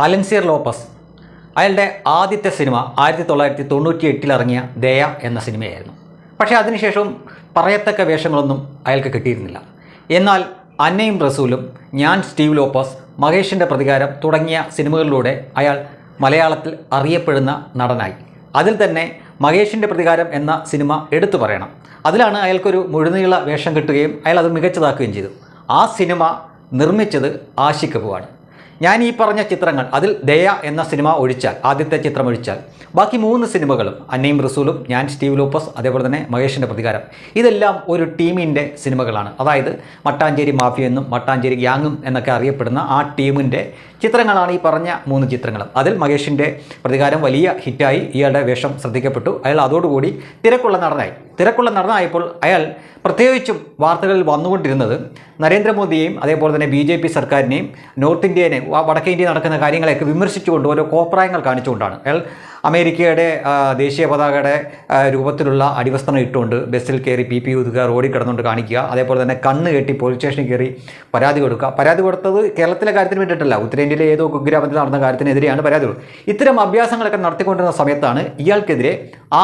Alencier Lopez. അയാളുടെ ആദ്യത്തെ cinema ആയിരത്തി തൊള്ളായിരത്തി തൊണ്ണൂറ്റി എട്ടിൽ ഇറങ്ങിയ ദയ എന്ന സിനിമയായിരുന്നു. പക്ഷേ അതിനുശേഷം പറയത്തക്ക വേഷങ്ങളൊന്നും അയാൾക്ക് കിട്ടിയിരുന്നില്ല. എന്നാൽ അന്നയും റസൂലും ഞാൻ സ്റ്റീവ് ലോപ്പസ് മഹേഷിന്റെ പ്രതികാരം തുടങ്ങിയ സിനിമകളിലൂടെ അയാൾ മലയാളത്തിൽ അറിയപ്പെടുന്ന നടനായി. അതിൽ തന്നെ മഹേഷിന്റെ പ്രതികാരം എന്ന സിനിമ എടുത്തു പറയണം. അതിലാണ് അയാൾക്കൊരു മുഴുനീള വേഷം കിട്ടുകയും അയാൾ അത് മികച്ചതാക്കുകയും ചെയ്തു. ആ സിനിമ നിർമ്മിച്ചത് ആഷിഖ് കപൂറാണ് ഞാൻ ഈ പറഞ്ഞ ചിത്രങ്ങൾ അതിൽ ദയ എന്ന സിനിമ ഒഴിച്ചാൽ ആദ്യത്തെ ചിത്രം ഒഴിച്ചാൽ. ബാക്കി മൂന്ന് സിനിമകളും അന്നയും റസൂലും ഞാൻ സ്റ്റീവ് ലൂപ്പസ് അതേപോലെ തന്നെ മഹേഷിന്റെ പ്രതികാരം ഇതെല്ലാം ഒരു ടീമിന്റെ സിനിമകളാണ്. അതായത് മട്ടാഞ്ചേരി മാഫിയ എന്നും മട്ടാഞ്ചേരി ഗ്യാങ്ങും എന്നൊക്കെ അറിയപ്പെടുന്ന ആ ടീമിന്റെ ചിത്രങ്ങളാണ് ഈ പറഞ്ഞ മൂന്ന് ചിത്രങ്ങളും. അതിൽ മഹേഷിന്റെ പ്രതികാരം വലിയ ഹിറ്റായി ഇയാളുടെ വേഷം ശ്രദ്ധിക്കപ്പെട്ടു. അയാൾ അതോടുകൂടി തിരക്കുള്ള നടനായി. തിരക്കുള്ള നടനായപ്പോൾ അയാൾ പ്രത്യേകിച്ചും വാർത്തകളിൽ വന്നുകൊണ്ടിരുന്നത് നരേന്ദ്രമോദിയെയും അതേപോലെ തന്നെ ബി ജെ പി സർക്കാരിനെയും നോർത്ത് ഇന്ത്യനെ വടക്കേ ഇന്ത്യ നടക്കുന്ന കാര്യങ്ങളെയൊക്കെ വിമർശിച്ചുകൊണ്ട് ഓരോ കോപ്രായങ്ങൾ കാണിച്ചുകൊണ്ടാണ്. അയാൾ അമേരിക്കയുടെ ദേശീയ പതാകയുടെ രൂപത്തിലുള്ള അടിവസ്ത്രം ഇട്ടുകൊണ്ട് ബസ്സിൽ കയറി പി പി യൂത്തുകാർ ഓടിക്കിടന്നുകൊണ്ട് കാണിക്കുക. അതേപോലെ തന്നെ കണ്ണ് കെട്ടി പോലീസ് സ്റ്റേഷനിൽ കയറി പരാതി കൊടുക്കുക. പരാതി കൊടുത്തത് കേരളത്തിലെ കാര്യത്തിന് വേണ്ടിയിട്ടല്ല. ഉത്തരേന്ത്യയിലെ ഏതോ കുഗ്രാമത്തിൽ നടന്ന കാര്യത്തിനെതിരെയാണ് പരാതി കൊടുത്തത്. ഇത്തരം അഭ്യാസങ്ങളൊക്കെ നടത്തിക്കൊണ്ടിരുന്ന സമയത്താണ് ഇയാൾക്കെതിരെ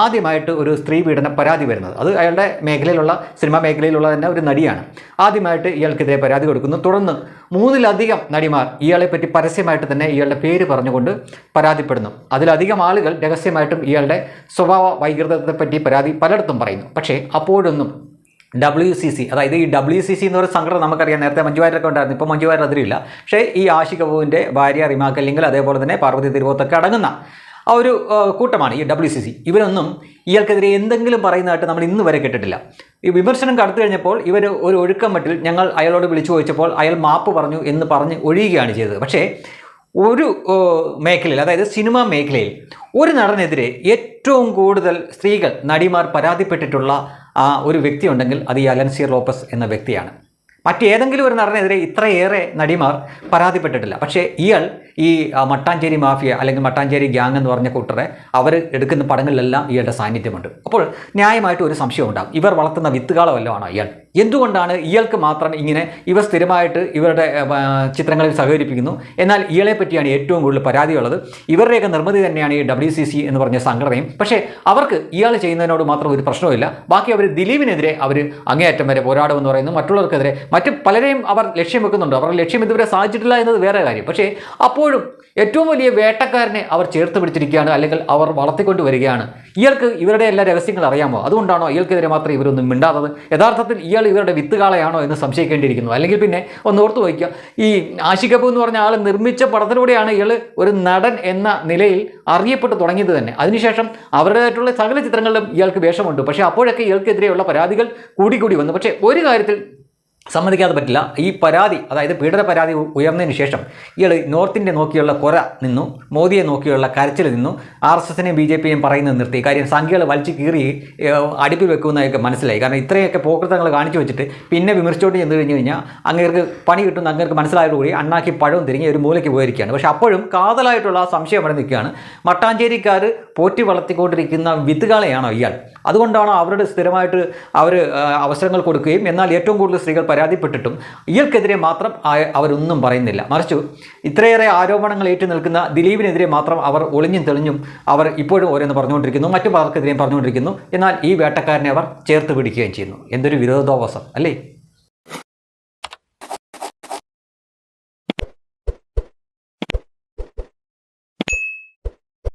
ആദ്യമായിട്ട് ഒരു സ്ത്രീ പീഡന പരാതി വരുന്നത്. അത് അയാളുടെ മേഖലയിലുള്ള സിനിമാ മേഖലയിലുള്ള തന്നെ ഒരു നടിയാണ്. ആദ്യമായിട്ട് ഇയാൾക്കെതിരെ പരാതി കൊടുക്കുന്നു. തുടർന്ന് മൂന്നിലധികം നടിമാർ ഇയാളെ പറ്റി പരസ്യമായിട്ട് തന്നെ ഇയാളുടെ പേര് പറഞ്ഞുകൊണ്ട് പരാതിപ്പെടുന്നു. അതിലധികം ആളുകൾ രഹസ്യമായിട്ടും ഇയാളുടെ സ്വഭാവ വൈകൃതത്തെപ്പറ്റി പരാതി പലയിടത്തും പറയുന്നു. പക്ഷേ അപ്പോഴൊന്നും ഡബ്ല്യു സി സി അതായത് ഈ ഡബ്ല്യു സി സി എന്ന് പറയുന്ന സംഘടന നമുക്കറിയാം. നേരത്തെ മഞ്ജുവാരൊക്കെ ഉണ്ടായിരുന്നു. ഇപ്പോൾ മഞ്ജുവാരതിരില്ല പക്ഷേ ഈ ആഷി കപൂവിന്റെ ഭാര്യ റിമാക്കല്ലെങ്കിൽ കല്ലിങ്കൽ അതേപോലെ തന്നെ പാർവതി തിരുവോത്തൊക്കെ അടങ്ങുന്ന ആ ഒരു കൂട്ടമാണ് ഈ ഡബ്ല്യു സി സി ഇവരൊന്നും ഇയാൾക്കെതിരെ എന്തെങ്കിലും പറയുന്നതായിട്ട് നമ്മൾ ഇന്ന് വരെ കേട്ടിട്ടില്ല. ഈ വിമർശനം കടത്തു കഴിഞ്ഞപ്പോൾ ഇവർ ഒരു ഒഴുക്കം മട്ടിൽ ഞങ്ങൾ അയാളോട് വിളിച്ചു ചോദിച്ചപ്പോൾ അയാൾ മാപ്പ് പറഞ്ഞു എന്ന് പറഞ്ഞ് ഒഴിയുകയാണ് ചെയ്തത്. പക്ഷേ ഒരു മേഖലയിൽ അതായത് സിനിമാ മേഖലയിൽ ഒരു നടനെതിരെ ഏറ്റവും കൂടുതൽ സ്ത്രീകൾ നടിമാർ പരാതിപ്പെട്ടിട്ടുള്ള ആ, ഒരു വ്യക്തി ഉണ്ടെങ്കിൽ അത് ഈ അലൻസിയർ ലോപ്പസ് എന്ന വ്യക്തിയാണ്. മറ്റേതെങ്കിലും ഒരു നടനെതിരെ ഇത്രയേറെ നടിമാർ പരാതിപ്പെട്ടിട്ടില്ല. പക്ഷേ ഇയാൾ ഈ മട്ടാഞ്ചേരി മാഫിയ അല്ലെങ്കിൽ മട്ടാഞ്ചേരി ഗ്യാങ് എന്ന് പറഞ്ഞ കൂട്ടറെ അവർ എടുക്കുന്ന പടങ്ങളിലെല്ലാം ഇയാളുടെ സാന്നിധ്യമുണ്ട്. അപ്പോൾ ന്യായമായിട്ട് ഒരു സംശയം ഉണ്ടാകും ഇവർ വളർത്തുന്ന വിത്തുകാളമല്ലോ ആണ് ഇയാൾ? എന്തുകൊണ്ടാണ് ഇയാൾക്ക് മാത്രം ഇങ്ങനെ ഇവ സ്ഥിരമായിട്ട് ഇവരുടെ ചിത്രങ്ങളിൽ സഹകരിപ്പിക്കുന്നു? എന്നാൽ ഇയാളെ പറ്റിയാണ് ഏറ്റവും കൂടുതൽ പരാതിയുള്ളത്. ഇവരുടെയൊക്കെ നിർമ്മിതി തന്നെയാണ് ഈ ഡബ്ല്യു സി സി എന്ന് പറഞ്ഞ സംഘടനയും. പക്ഷേ അവർക്ക് ഇയാൾ ചെയ്യുന്നതിനോട് മാത്രം ഒരു പ്രശ്നവുമില്ല. ബാക്കി അവർ ദിലീപിനെതിരെ അവർ അങ്ങേയറ്റം വരെ പോരാടുമെന്ന് പറയുന്നു. മറ്റുള്ളവർക്കെതിരെ മറ്റ് പലരെയും അവർ ലക്ഷ്യം വെക്കുന്നുണ്ട്. അവരുടെ ലക്ഷ്യം ഇതുവരെ സാധിച്ചിട്ടില്ല എന്നത് വേറെ കാര്യം. പക്ഷേ അപ്പോഴും ഏറ്റവും വലിയ വേട്ടക്കാരനെ അവർ ചേർത്ത് പിടിച്ചിരിക്കുകയാണ് അല്ലെങ്കിൽ അവർ വളർത്തിക്കൊണ്ട് വരികയാണ്. ഇയാൾക്ക് ഇവരുടെ എല്ലാ രഹസ്യങ്ങൾ അറിയാമോ? അതുകൊണ്ടാണോ ഇയാൾക്കെതിരെ മാത്രം ഇവരൊന്നും മിണ്ടാത്തത്? യഥാർത്ഥത്തിൽ ഇയാൾ ഇവരുടെ വിത്തുകാളയാണോ എന്ന് സംശയിക്കേണ്ടിയിരിക്കുന്നു. അല്ലെങ്കിൽ പിന്നെ ഒന്ന് ഓർത്തു വയ്ക്കുക. ഈ ആഷികബു എന്ന് പറഞ്ഞ ആൾ നിർമ്മിച്ച പടത്തിലൂടെയാണ് ഇയാൾ ഒരു നടൻ എന്ന നിലയിൽ അറിയപ്പെട്ട് തുടങ്ങിയത് തന്നെ. അതിനുശേഷം അവരുടേതായിട്ടുള്ള സകല ചിത്രങ്ങളിലും ഇയാൾക്ക് വേഷമുണ്ട്. പക്ഷേ അപ്പോഴൊക്കെ ഇയാൾക്കെതിരെയുള്ള പരാതികൾ കൂടിക്കൂടി വന്നു. പക്ഷേ ഒരു കാര്യത്തിൽ സമ്മതിക്കാതെ പറ്റില്ല. ഈ പരാതി അതായത് പീഡന പരാതി ഉയർന്നതിന് ശേഷം ഇയാൾ നോർത്ത് ഇന്ത്യ നോക്കിയുള്ള കൊര നിന്നു മോദിയെ നോക്കിയുള്ള കരച്ചിൽ നിന്നു ആർ എസ് എസിനെയും ബി ജെ പിയും പറയുന്നത് നിർത്തി. കാര്യം സംഖ്യകൾ വലിച്ചു കീറി അടുപ്പിൽ വെക്കുന്നതൊക്കെ മനസ്സിലായി. കാരണം ഇത്രയൊക്കെ പോക്കൃതങ്ങൾ കാണിച്ചു വെച്ചിട്ട് പിന്നെ വിമർശിച്ചോട്ട് ചെന്ന് കഴിഞ്ഞ് കഴിഞ്ഞാൽ അങ്ങേർക്ക് പണി കിട്ടുന്ന അങ്ങേർക്ക് മനസ്സിലായതോടുകൂടി അണ്ണാക്കി പഴവും തിരിഞ്ഞ് ഒരു മൂലയ്ക്ക് പോയിരിക്കുകയാണ്. പക്ഷേ അപ്പോഴും കാതലായിട്ടുള്ള ആ സംശയം അവിടെ നിൽക്കുകയാണ്. മട്ടാഞ്ചേരിക്കാർ പോറ്റി വളർത്തിക്കൊണ്ടിരിക്കുന്ന വിത്തുകളെയാണോ ഇയാൾ. അതുകൊണ്ടാണ് അവരുടെ സ്ഥിരമായിട്ട് അവർ അവസരങ്ങൾ കൊടുക്കുകയും എന്നാൽ ഏറ്റവും കൂടുതൽ സ്ത്രീകൾ പരാതിപ്പെട്ടിട്ടും ഇയാൾക്കെതിരെ മാത്രം അവരൊന്നും പറയുന്നില്ല. മറിച്ചു ഇത്രയേറെ ആരോപണങ്ങൾ ഏറ്റു നിൽക്കുന്ന ദിലീപിനെതിരെ മാത്രം അവർ ഒളിഞ്ഞും തെളിഞ്ഞും അവർ ഇപ്പോഴും ഓരോന്ന് പറഞ്ഞുകൊണ്ടിരിക്കുന്നു മറ്റു പലർക്കെതിരെയും പറഞ്ഞുകൊണ്ടിരിക്കുന്നു. എന്നാൽ ഈ വേട്ടക്കാരനെ അവർ ചേർത്ത് പിടിക്കുകയും ചെയ്യുന്നു. എന്തൊരു വിരോധാഭാസം അല്ലേ?